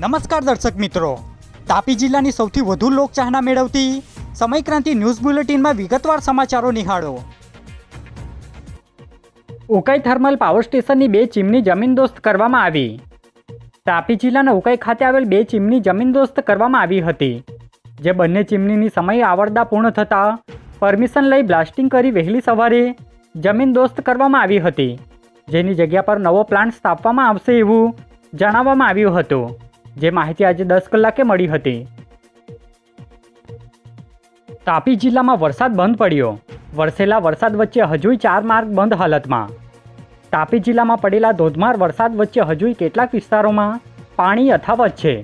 નમસ્કાર દર્શક મિત્રો. તાપી જિલ્લાની સૌથી વધુ લોકચાહના મેળવતી સમયક્રાંતિ ન્યૂઝ બુલેટિનમાં વિગતવાર સમાચારો નિહાળો. ઉકાઈ થર્મલ પાવર સ્ટેશનની બે ચીમની જમીનદોસ્ત કરવામાં આવી. તાપી જિલ્લાના ઉકાઈ ખાતે આવેલ બે ચીમની જમીનદોસ્ત કરવામાં આવી હતી, જે બંને ચીમનીની સમય આવરદા પૂર્ણ થતાં પરમિશન લઈ બ્લાસ્ટિંગ કરી વહેલી સવારે જમીનદોસ્ત કરવામાં આવી હતી. જેની જગ્યા પર નવો પ્લાન્ટ સ્થાપવામાં આવશે એવું જણાવવામાં આવ્યું હતું. જે માહિતી આજે દસ કલાકે મળી હતી. તાપી જિલ્લામાં વરસાદ બંધ પડ્યો. વરસેલા વરસાદ વચ્ચે હજુય ચાર માર્ગ બંધ હાલતમાં. તાપી જિલ્લામાં પડેલા ધોધમાર વરસાદ વચ્ચે હજુય કેટલાક વિસ્તારોમાં પાણી યથાવત છે,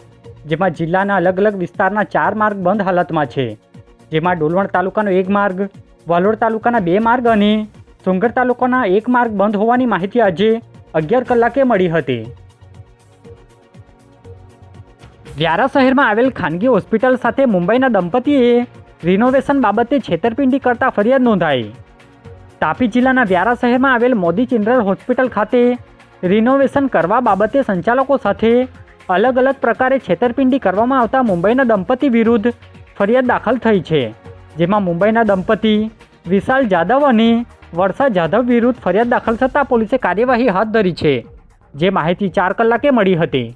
જેમાં જિલ્લાના અલગ અલગ વિસ્તારના ચાર માર્ગ બંધ હાલતમાં છે, જેમાં ડોલવણ તાલુકાનો એક માર્ગ, વાલોડ તાલુકાના બે માર્ગ અને સુંગર તાલુકાના એક માર્ગ બંધ હોવાની માહિતી આજે અગિયાર કલાકે મળી હતી. વ્યારા શહેરમાં આવેલ ખાનગી હોસ્પિટલ સાથે મુંબઈના દંપતીએ રિનોવેશન બાબતે છેતરપિંડી કરતા ફરિયાદ નોંધાઈ. તાપી જિલ્લાના વ્યારા શહેરમાં આવેલ મોદી ચિલ્ડ્રન હોસ્પિટલ ખાતે રિનોવેશન કરવા બાબતે સંચાલકો સાથે અલગ અલગ પ્રકારે છેતરપિંડી કરવામાં આવતા મુંબઈના દંપતી વિરુદ્ધ ફરિયાદ દાખલ થઈ છે, જેમાં મુંબઈના દંપતી વિશાલ જાદવ અને વર્ષા જાધવ વિરુદ્ધ ફરિયાદ દાખલ થતાં પોલીસે કાર્યવાહી હાથ ધરી છે, જે માહિતી ચાર કલાકે મળી હતી.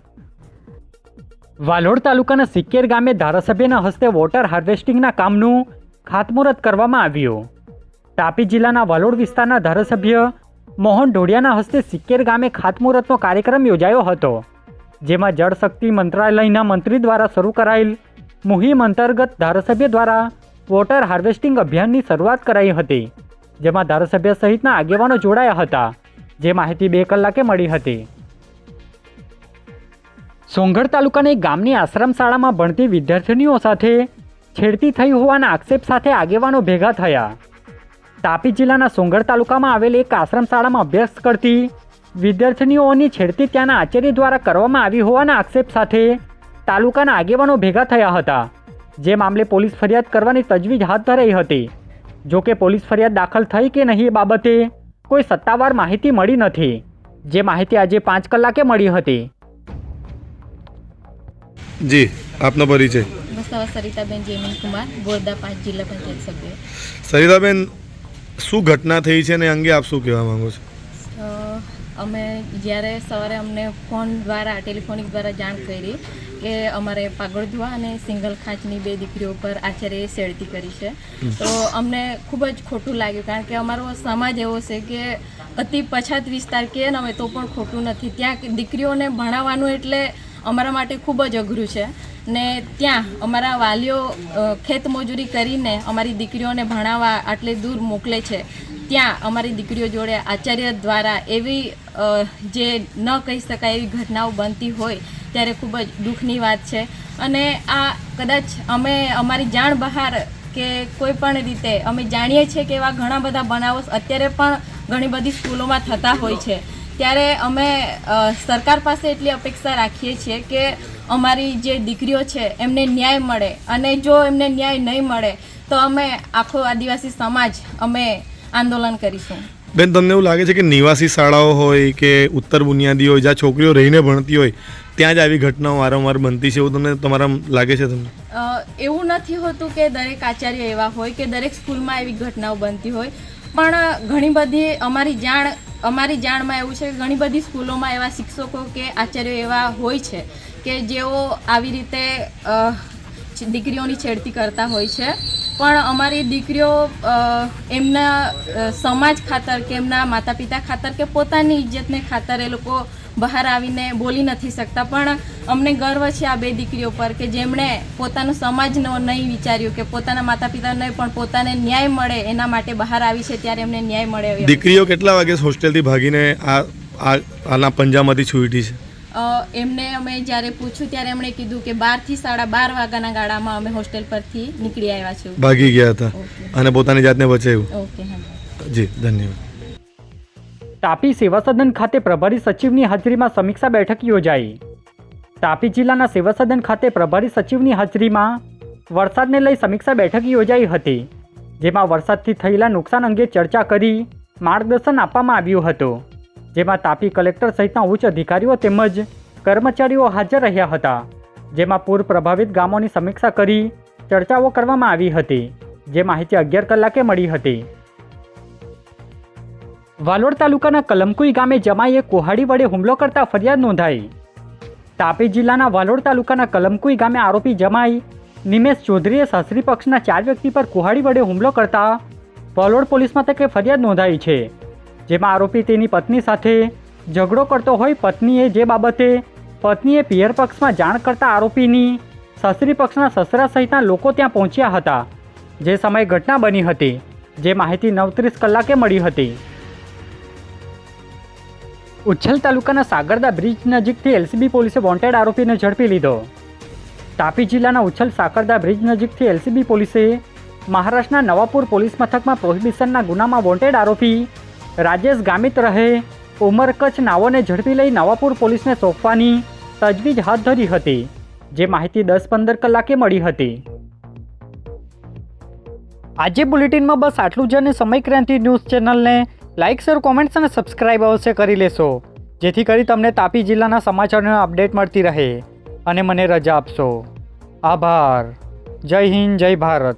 વાલોડ તાલુકાના સિક્કેર ગામે ધારાસભ્યના હસ્તે વોટર હાર્વેસ્ટિંગના કામનું ખાતમુહૂર્ત કરવામાં આવ્યું. તાપી જિલ્લાના વાલોડ વિસ્તારના ધારાસભ્ય મોહન ઢોડિયાના હસ્તે સિક્કેર ગામે ખાતમુહૂર્તનો કાર્યક્રમ યોજાયો હતો, જેમાં જળશક્તિ મંત્રાલયના મંત્રી દ્વારા શરૂ કરાયેલ મુહિમ અંતર્ગત ધારાસભ્ય દ્વારા વોટર હાર્વેસ્ટિંગ અભિયાનની શરૂઆત કરાઈ હતી, જેમાં ધારાસભ્ય સહિતના આગેવાનો જોડાયા હતા, જે માહિતી બે કલાકે મળી હતી. સોંગઢ તાલુકાના એક ગામની આશ્રમ શાળામાં ભણતી વિદ્યાર્થીનીઓ સાથે છેડતી થઈ હોવાના આક્ષેપ સાથે આગેવાનો ભેગા થયા. તાપી જિલ્લાના સોંગઢ તાલુકામાં આવેલ એક આશ્રમ શાળામાં અભ્યાસ કરતી વિદ્યાર્થીનીઓની છેડતી ત્યાંના આચાર્ય દ્વારા કરવામાં આવી હોવાના આક્ષેપ સાથે તાલુકાના આગેવાનો ભેગા થયા હતા, જે મામલે પોલીસ ફરિયાદ કરવાની તજવીજ હાથ ધરાઈ હતી. જો કે પોલીસ ફરિયાદ દાખલ થઈ કે નહીં એ બાબતે કોઈ સત્તાવાર માહિતી મળી નથી, જે માહિતી આજે પાંચ કલાકે મળી હતી. જી આપનો પરિચય. વસાવા સરિતાબેન જેમિન કુમાર બોરદા પાંચ જિલ્લા પંચાયત સભ્ય. સરિતાબેન શું ઘટના થઈ છે ને અંગે આપ શું કહેવા માંગો છો? અમે જ્યારે સવારે અમને ફોન દ્વારા ટેલિફોનિક દ્વારા જાણ કરી કે અમારે પાગોળધુઆ અને સિંગલ ખાંચની બે દીકરીઓ પર આચાર્યએ શેડતી કરી છે. તો અમને ખૂબ જ ખોટું લાગ્યું કારણ કે અમારો સમાજ એવો છે કે અતિ પછાત વિસ્તાર કે ને અમે તો પણ ખોટું નથી. ત્યાં દીકરીઓને ભણાવવાનું એટલે અમારા માટે ખૂબ જ અઘરું છે. ને ત્યાં અમારા વાલીઓ ખેતમજૂરી કરીને અમારી દીકરીઓને ભણાવવા આટલે દૂર મોકલે છે. ત્યાં અમારી દીકરીઓ જોડે આચાર્ય દ્વારા એવી જે ન કહી શકાય એવી ઘટનાઓ બનતી હોય ત્યારે ખૂબ જ દુઃખની વાત છે. અને આ કદાચ અમે અમારી જાણ બહાર કે કોઈ પણ રીતે અમે જાણીએ છીએ કે એવા ઘણા બધા બનાવો અત્યારે પણ ઘણી બધી સ્કૂલોમાં થતા હોય છે. ત્યારે અમે સરકાર પાસે એટલી અપેક્ષા રાખીએ છીએ કે અમારી જે દીકરીઓ છે એમને ન્યાય મળે અને જો એમને ન્યાય નહીં મળે તો અમે આખો આદિવાસી સમાજ અમે આંદોલન કરીશું. બેન તમને એવું લાગે છે કે નિવાસી શાળાઓ હોય કે ઉત્તર બુનિયાદી હોય જ્યાં છોકરીઓ રહીને ભણતી હોય ત્યાં જ આવી ઘટનાઓ વારંવાર બનતી છે? એવું તમને તમારા લાગે છે તમને? એવું નથી હોતું કે દરેક આચાર્ય એવા હોય કે દરેક સ્કૂલમાં એવી ઘટનાઓ બનતી હોય. પણ ઘણી બધી અમારી જાણ અમારી જાણમાં એવું છે કે ઘણી બધી સ્કૂલોમાં એવા શિક્ષકો કે આચાર્યો એવા હોય છે કે જેઓ આવી રીતે દીકરીઓની છેડતી કરતા હોય છે. પણ અમારી દીકરીઓ એમના સમાજ ખાતર કે એમના માતા પિતા ખાતર કે પોતાની ઇજ્જતને ખાતર એ લોકો બહાર આવીને બોલી નથી શકતા. પણ અમને ગર્વ છે આ બે દીકરીઓ પર કે જેમણે પોતાનો સમાજનો નહીં વિચાર્યું કે પોતાના માતા પિતા નહીં, પણ પોતાને ન્યાય મળે એના માટે બહાર આવી છે ત્યારે એમને ન્યાય મળે દીકરીઓ કેટલા વાગે હોસ્ટેલથી ભાગીને આ, આના પંજામાંથી છૂટી છે? એમને અમે જ્યારે પૂછ્યું ત્યારે એમણે કીધું કે બારથી સાડા બાર વાગ્યાના ગાળામાં અમે હોસ્ટેલ પરથી નીકળી આવ્યા છીએ. ભાગી ગયા હતા. અને પોતાની જાતને બચાવ્યું. ઓકે હા. જી ધન્યવાદ. તાપી સેવા સદન ખાતે પ્રભારી સચિવની હાજરીમાં સમીક્ષા બેઠક યોજાઈ. તાપી જિલ્લાના સેવા સદન ખાતે પ્રભારી સચિવની હાજરીમાં વરસાદને લઈ સમીક્ષા બેઠક યોજાઈ હતી જેમાં વરસાદથી થયેલા નુકસાન અંગે ચર્ચા કરી માર્ગદર્શન આપવામાં આવ્યું હતું. જેમાં તાપી કલેક્ટર સહિતના ઉચ્ચ અધિકારીઓ તેમજ કર્મચારીઓ હાજર રહ્યા હતા, જેમાં પૂર પ્રભાવિત ગામોની સમીક્ષા કરી ચર્ચાઓ કરવામાં આવી હતી, જે માહિતી અગિયાર કલાકે મળી હતી. વાલોડ તાલુકાના કલમકુઈ ગામે જમાઈએ કુહાડી વડે હુમલો કરતા ફરિયાદ નોંધાઈ. તાપી જિલ્લાના વાલોડ તાલુકાના કલમકુઈ ગામે આરોપી જમાઈ નિમેશ ચૌધરીએ સાસરી પક્ષના ચાર વ્યક્તિ પર કુહાડી વડે હુમલો કરતા વાલોડ પોલીસ મથકે ફરિયાદ નોંધાઈ છે. જેમાં આરોપી તેની પત્ની સાથે ઝઘડો કરતો હોય પત્નીએ જે બાબતે પત્નીએ પિયર પક્ષમાં જાણ કરતા આરોપીની સસરી પક્ષના સસરા સહિતના લોકો ત્યાં પહોંચ્યા હતા, જે સમયે ઘટના બની હતી, જે માહિતી નવત્રીસ કલાકે મળી હતી. ઉચ્છલ તાલુકાના સાગરદા બ્રિજ નજીકથી એલસીબી પોલીસે વોન્ટેડ આરોપીને ઝડપી લીધો. તાપી જિલ્લાના ઉચ્છલ સાકરદા બ્રિજ નજીકથી એલસીબી પોલીસે મહારાષ્ટ્રના નવાપુર પોલીસ મથકમાં પ્રોહિબિશનના ગુનામાં વોન્ટેડ આરોપી રાજેશ ગામિત રહે, ઉમર કચ્છ નાઓને ઝડપી લઈ નવાપુર પોલીસને સોંપવાની તજવીજ હાથ ધરી હતી, જે માહિતી દસ પંદર કલાકે મળી હતી. આજે બુલેટિનમાં બસ આટલું જ અને સમય ક્રાંતિ ન્યૂઝ ચેનલને લાઇક, શેર, કોમેન્ટ્સ અને સબસ્ક્રાઇબ અવશ્ય કરી લેશો, જેથી કરી તમને તાપી જિલ્લાના સમાચારોની અપડેટ મળતી રહે. અને મને રજા આપશો. આભાર. જય હિન્દ, જય ભારત.